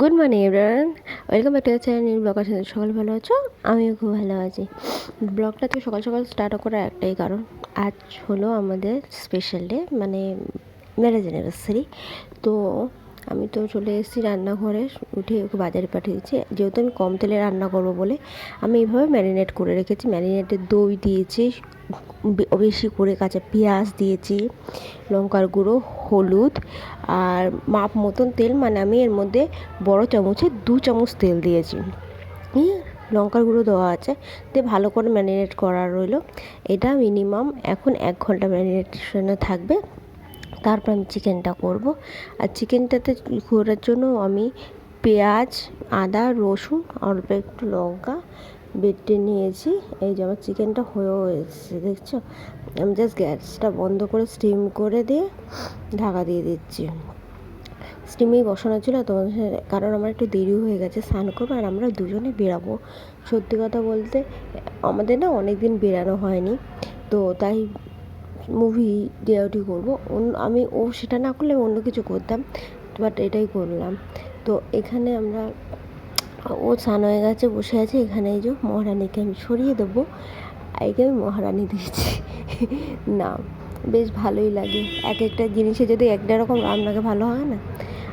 Good morning everyone welcome back to channel new blog আছে সকাল ভালো আছো? আমিও খুব ভালো আছি। ব্লগটা থেকে সকাল সকাল স্টার্ট করার একটাই কারণ। আজ হলো আমাদের স্পেশাল ডে মানে ম্যারেজ অ্যানিভার্সারি তো আমি তো চলে এসেছি রান্নাঘরে, উঠে ওকে বাজারে পাঠিয়ে দিচ্ছি যেহেতু আমি কম তেলে রান্না করব বলে, আমি এইভাবে ম্যারিনেট করে রেখেছি। ম্যারিনেটে দই দিয়েছি বেশি করে কাঁচা পেঁয়াজ দিয়েছি, লঙ্কার গুঁড়ো, হলুদ, আর মাপ মতন তেল মানে আমি এর মধ্যে বড় চামচে দু চামচ তেল দিয়েছি। লঙ্কার গুঁড়ো দেওয়া আছে, দিয়ে ভালো করে ম্যারিনেট করা রইল। এটা মিনিমাম এখন এক ঘণ্টা ম্যারিনেশনে থাকবে। তারপর আমি চিকেনটা করব। আর চিকেনটাতে করার জন্য আমি পেঁয়াজ, আদা, রসুন, অল্প একটু লঙ্কা বেটে নিয়েছি। এই যে আমার চিকেনটা হয়েও এসেছে, দেখছ? আমি জাস্ট গ্যাসটা বন্ধ করে স্টিম করে দিয়ে ঢাকা দিয়ে দিচ্ছি। স্টিমেই বসানো ছিল তোমাদের সাথে কারণ আমার একটু দেরি হয়ে গেছে, স্নান করব আর আমরা দুজনে বেরাবো। সত্যি কথা বলতে, আমাদের না অনেক দিন বেরানো হয়নি, তো তাই মুভি ডিআইডি করব। আমি ও সেটা না করলে অন্য কিছু করতাম। বাট এটাই করলাম। তো এখানে আমরা, ও স্নান হয়ে গেছে, বসে আছে। এখানে এই যে মহারানীকে আমি সরিয়ে দেবো। একে আমি মহারানী দিয়েছি। না, বেশ ভালোই লাগে। এক একটা জিনিসে যদি একটা রকম রান্নাকে ভালো হয় না।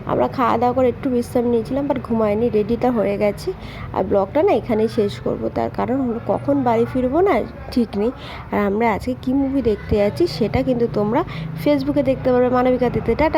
আমরা খাওয়া দাওয়া করে একটু বিশ্রাম নিয়েছিলাম, বাট ঘুমায়নি, রেডিটা হয়ে গেছে। আর ব্লগটা না এখানেই শেষ করব। তার কারণ হলো কখন বাড়ি ফিরবো না, ঠিক নেই। আর আমরা আজকে কী মুভি দেখতে যাচ্ছি, সেটা কিন্তু তোমরা ফেসবুকে দেখতে পারবে, মানবিকা দিতে। টাটা!